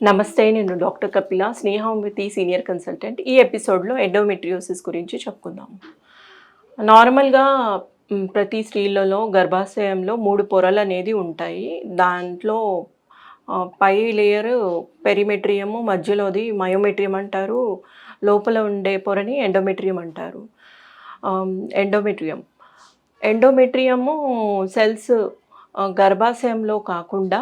నమస్తే నేను డాక్టర్ కపిల స్నేహోమితి సీనియర్ కన్సల్టెంట్. ఈ ఎపిసోడ్లో ఎండోమెట్రియోసిస్ గురించి చెప్పుకుందాం. నార్మల్గా ప్రతి స్త్రీలలో గర్భాశయంలో మూడు పొరలు అనేది ఉంటాయి. దాంట్లో పై లేయర్ పెరిమెట్రియము మధ్యలోది మయోమెట్రియం అంటారు. లోపల ఉండే పొరని ఎండోమెట్రియం అంటారు. ఎండోమెట్రియం ఎండోమెట్రియము సెల్స్ గర్భాశయంలో కాకుండా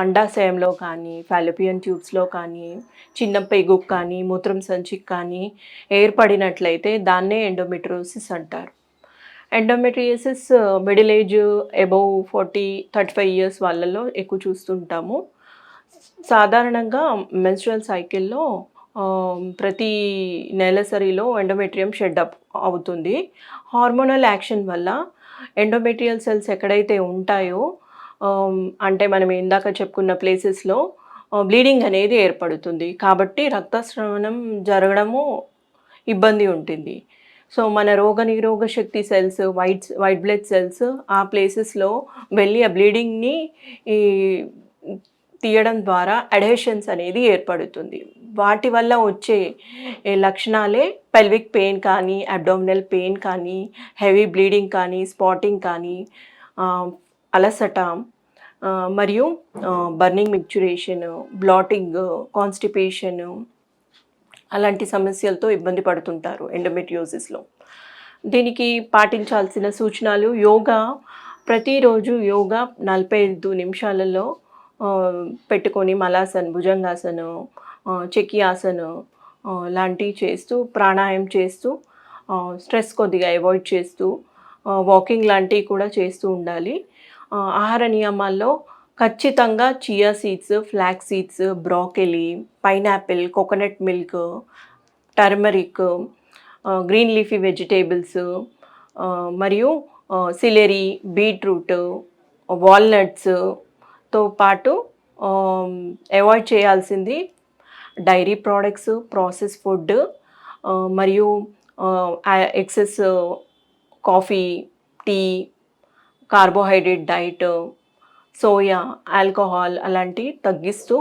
అండాశయంలో కానీ ఫాలోపియన్ ట్యూబ్స్లో కానీ చిన్న పెగుకు కానీ మూత్రం సంచికి కానీ ఏర్పడినట్లయితే దాన్నే ఎండోమెట్రియోసిస్ అంటారు. Endometriosis middle age above forty thirty five years వాళ్ళలో ఎక్కువ చూస్తుంటాము. సాధారణంగా మెన్స్ట్రల్ సైకిల్లో ప్రతి నెలసరిలో ఎండోమెట్రియం షెడ్ అప్ అవుతుంది. హార్మోనల్ యాక్షన్ వల్ల ఎండోమెట్రియల్ సెల్స్ ఎక్కడైతే ఉంటాయో అంటే మనం ఇందాక చెప్పుకున్న ప్లేసెస్లో బ్లీడింగ్ అనేది ఏర్పడుతుంది. కాబట్టి రక్తస్రవణం జరగడము ఇబ్బంది ఉంటుంది. సో మన రోగ నిరోగ శక్తి cells white white blood cells ఆ ప్లేసెస్లో వెళ్ళి ఆ బ్లీడింగ్ని ఈ తీయడం ద్వారా అడేషన్స్ అనేది ఏర్పడుతుంది. వాటి వల్ల వచ్చే లక్షణాలే పెల్విక్ పెయిన్ కానీ అబ్డామినల్ పెయిన్ కానీ హెవీ బ్లీడింగ్ కానీ స్పాటింగ్ కానీ అలసట మరియు బర్నింగ్ మిక్చురేషన్ బ్లాటింగ్ కాన్స్టిపేషన్ అలాంటి సమస్యలతో ఇబ్బంది పడుతుంటారు ఎండమెట్రియోసిస్లో దీనికి పాటించాల్సిన సూచనలు యోగా ప్రతిరోజు యోగా నలభై ఐదు నిమిషాలలో పెట్టుకొని మలాసన్ భుజంగాసనం ఆ, చెక్కి ఆసనం లాంటివి చేస్తూ ప్రాణాయామం చేస్తూ స్ట్రెస్ కొద్దిగా అవాయిడ్ చేస్తూ వాకింగ్ లాంటివి కూడా చేస్తూ ఉండాలి. ఆహార నియమాల్లో ఖచ్చితంగా chia seeds flax seeds broccoli pineapple coconut milk turmeric green leafy vegetables మరియు సిలరీ బీట్రూట్ వాల్నట్స్తో పాటు అవాయిడ్ చేయాల్సింది డైరీ ప్రోడక్ట్స్ ప్రాసెస్ ఫుడ్ మరియు excess coffee tea carbohydrate diet soya alcohol అలాంటివి తగ్గిస్తూ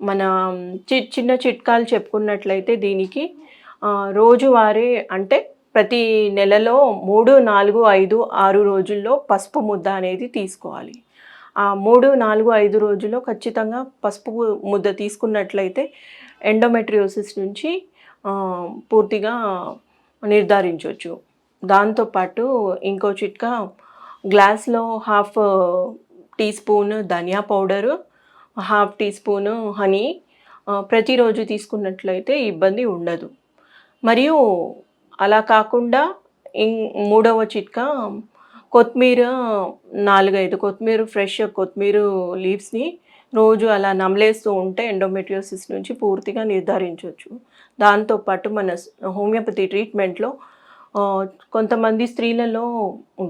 మన చి చిన్న చిట్కాలు చెప్పుకున్నట్లయితే దీనికి రోజువారీ అంటే ప్రతి నెలలో మూడు నాలుగు ఐదు ఆరు రోజుల్లో పసుపు ముద్ద అనేది తీసుకోవాలి. ఆ మూడు నాలుగు ఐదు రోజుల్లో ఖచ్చితంగా పసుపు ముద్ద తీసుకున్నట్లయితే ఎండోమెట్రియోసిస్ నుంచి పూర్తిగా నిర్ధారించవచ్చు. దాంతోపాటు ఇంకో చిట్కా గ్లాస్లో హాఫ్ టీ స్పూన్ ధనియా powder half teaspoon honey ప్రతిరోజు తీసుకున్నట్లయితే ఇబ్బంది ఉండదు. మరియు అలా కాకుండా ఇం మూడవ చిట్కా కొత్తిమీర నాలుగైదు కొత్తిమీర ఫ్రెష్ కొత్తిమీర లీవ్స్ని రోజు అలా నమలేస్తూ ఉంటే ఎండోమెట్రియోసిస్ నుంచి పూర్తిగా నిర్ధారించవచ్చు దాంతోపాటు మన హోమియోపతి ట్రీట్మెంట్లో కొంతమంది స్త్రీలలో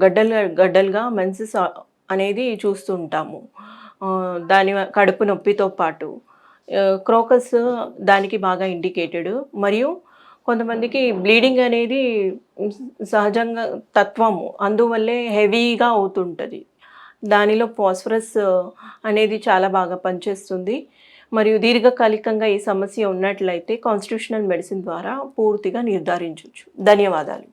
గడ్డలు గడ్డలుగా మెన్సెస్ అనేది చూస్తుంటాము. దాని కడుపు నొప్పితో పాటు. క్రోకస్ దానికి బాగా ఇండికేటెడ్. మరియు కొంతమందికి బ్లీడింగ్ అనేది సహజంగా తత్వము. అందువల్లే హెవీగా అవుతుంటుంది. దానిలో ఫాస్ఫరస్ అనేది చాలా బాగా పనిచేస్తుంది. మరియు దీర్ఘకాలికంగా ఈ సమస్య ఉన్నట్లయితే కాన్స్టిట్యూషనల్ మెడిసిన్ ద్వారా పూర్తిగా నిర్ధారించవచ్చు. ధన్యవాదాలు.